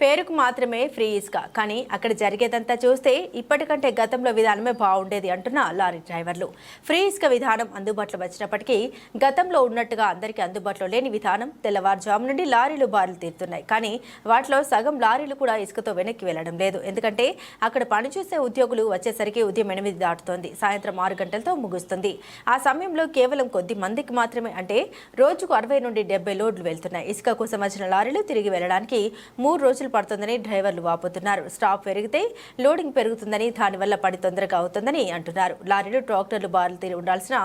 పేరుకు మాత్రమే ఫ్రీ ఇసుక కానీ అక్కడ జరిగేదంతా చూస్తే ఇప్పటికంటే గతంలో విధానమే బాగుండేది అంటున్న లారీ డ్రైవర్లు. ఫ్రీ ఇసుక విధానం అందుబాటులో వచ్చినప్పటికీ గతంలో ఉన్నట్టుగా అందరికీ అందుబాటులో లేని విధానం తెల్లవారుజాము నుండి లారీలు బారులు తీరుతున్నాయి. కానీ వాటిలో సగం లారీలు కూడా ఇసుకతో వెనక్కి వెళ్ళడం లేదు. ఎందుకంటే అక్కడ పనిచేసే ఉద్యోగులు వచ్చేసరికి ఉదయం ఎనిమిది దాటుతోంది. సాయంత్రం ఆరు గంటలతో ముగుస్తుంది. ఆ సమయంలో కేవలం కొద్ది మందికి మాత్రమే అంటే రోజుకు అరవై నుండి డెబ్బై లోడ్లు వెళ్తున్నాయి. ఇసుక కోసం వచ్చిన లారీలు తిరిగి వెళ్ళడానికి మూడు రోజులు పడుతుందని డ్రైవర్లు వాపోతున్నారు. స్టాప్ పెరిగితే లోడింగ్ పెరుగుతుందని దానివల్ల పని తొందరగా అవుతుందని అంటున్నారు. లారీలు ట్రాక్టర్లు బారులు తీరి ఉండాల్సిన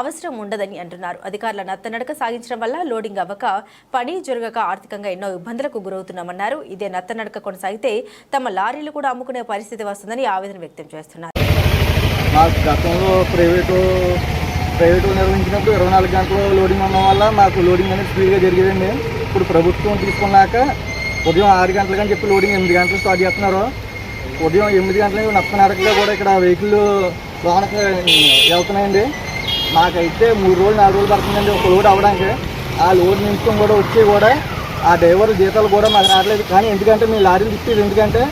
అవసరం ఉండదని అంటున్నారు. అధికారుల నత్తనడక సాగించడం వల్ల లోడింగ్ అవ్వక పని జరగక ఆర్థికంగా ఎన్నో ఇబ్బందులకు గురవుతున్నామన్నారు. ఇదే నత్తనడక కొనసాగితే తమ లారీలు కూడా అమ్ముకునే పరిస్థితి వస్తుందని ఆవేదన వ్యక్తం చేస్తున్నారు. గతంలో ప్రైవేటు ప్రైవేటు నిర్వహించినప్పుడు ఇరవై నాలుగు గంటలు లోడింగ్ ఉండడం వల్ల మాకు లోడింగ్ అనేది స్పీడ్గా జరిగేదండి. ఇప్పుడు ప్రభుత్వం తీసుకున్నాక ఉదయం ఆరు గంటలకని చెప్పి లోడింగ్ ఎనిమిది గంటలు స్టార్ట్ చేస్తున్నారు. ఉదయం ఎనిమిది గంటలకి నప్పనరకగా కూడా ఇక్కడ వెహికల్ లోనకి వెళ్తున్నాయండి. నాకైతే మూడు రోజులు నాలుగు రోజులు పడుతుందండి ఒక లోడ్ అవ్వడానికి. ఆ లోడ్ నిమిషం కూడా వచ్చి కూడా ఆ డ్రైవర్ జీతాలు కూడా మాకు రావట్లేదు. కానీ ఎందుకంటే మేము లారీలు తిప్పేది ఎందుకంటే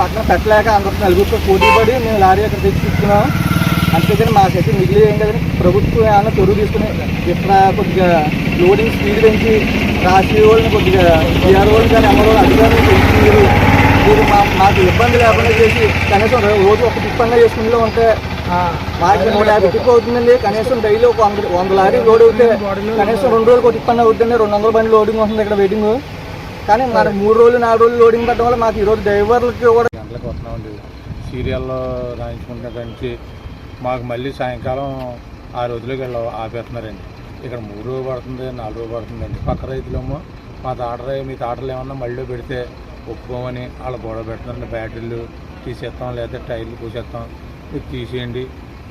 పక్కన పెట్టలేక అందరూ నలుగురితో పోటీ పడి మేము లారీ అక్కడ తెచ్చి తీసుకున్నాం. అంతేకాని మాకైతే మిగిలి ఏం కదండి ప్రభుత్వం ఏమన్నా చొరువు తీసుకుని ఇక్కడ కొద్దిగా లోడింగ్ స్పీడ్ పెంచి రాసి వాళ్ళని కొద్దిగా బీఆర్ వాళ్ళు కానీ వాళ్ళు అధికారులు పెంచి మీరు మీరు మా మాకు ఇబ్బంది లేకుండా చేసి కనీసం రోజు ఒక టిప్పంగా చేసుకునేలో ఉంటే మాకు నూట యాభై టిప్ అవుతుందండి. కనీసం డైలీ ఒక వంద వంద లారీ లోడ్ అవుతే కనీసం రెండు రోజులకు ఒక టిప్పన్న అవుతుందండి. రెండు వందల బండి లోడింగ్ ఉంటుంది ఇక్కడ వెయిటింగ్ కానీ మన మూడు రోజులు నాలుగు రోజులు లోడింగ్ పెట్టడం వల్ల మాకు ఈరోజు డ్రైవర్లకి కూడా గంటలకు వస్తున్నామండి. సీరియల్లో రాయించుకుంటున్న నుంచి మాకు మళ్ళీ సాయంకాలం ఆ రోజులకి వెళ్ళ ఆపేస్తున్నారండి. ఇక్కడ మూడు రోజులు పడుతుంది నాలుగు రోజులు పడుతుందండి. పక్క రైతులేమో మా తాటర మీ తాటలు ఏమన్నా మళ్ళీ పెడితే ఒప్పుకోమని వాళ్ళ గొడవ పెడుతున్నారండి. బ్యాటరీలు తీసేస్తాం లేదా టైర్లు పూసేస్తాం. మీరు తీసేయండి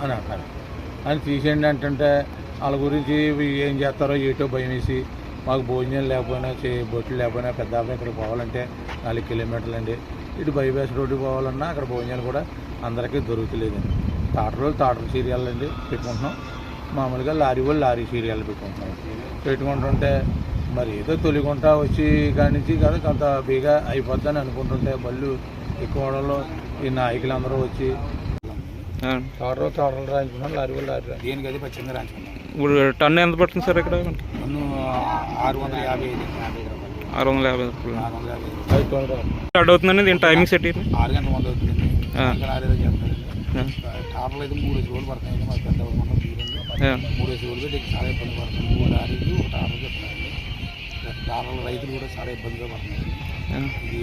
అని అంటారు అని తీసేయండి అంటుంటే వాళ్ళ గురించి ఏం చేస్తారో ఏటో భయం వేసి మాకు భోజనం లేకపోయినా చే బొట్లు లేకపోయినా పెద్ద ఇక్కడికి పోవాలంటే నాలుగు కిలోమీటర్లు అండి ఇటు బైపాస్ రోడ్డు పోవాలన్నా అక్కడ భోజనాలు కూడా అందరికీ దొరుకుతలేదండి. తాటర్ రోజు తాటర్ సీరియల్ అండి పెట్టుకుంటున్నాం. మామూలుగా లారీ వాళ్ళు లారీ సీరియల్ పెట్టుకుంటున్నాం పెట్టుకుంటుంటే మరి ఏదో తొలిగుంటా వచ్చి కాడి నుంచి కదా కొంత బేగా అయిపోద్దని అనుకుంటుంటే బళ్ళు ఎక్కువ అవడంలో ఈ నాయకులందరూ వచ్చి తాటరు తాటలు రాయించుకున్నాం లారీ వాళ్ళు లారీ రాయించుకున్నాం. దేనికి అది పచ్చింది రాంచుకున్నాం ఇప్పుడు టన్ను ఎంత పడుతుంది సార్ ఇక్కడ? నన్ను ఆరు వందల యాభై ఐదు. యాభై ఆరు వందల యాభై రూపాయలు ఆరు వందల యాభై ఐదు. అది తొందరగా స్టార్ట్ అవుతుందండి దీని టైమింగ్ సెట్ అయింది ఆరు గంటల మంది అవుతుందండి. అయితే మూడు రోజులు పడతాయండి మా పెద్ద మూడు రోజులు పెట్టి చాలా ఇబ్బంది పడుతుంది. మూడు లారీలు ఒక టాటర్లు చెప్తారండి టాటర్లు రైతులు కూడా చాలా ఇబ్బందిగా పడుతున్నారండి ఇది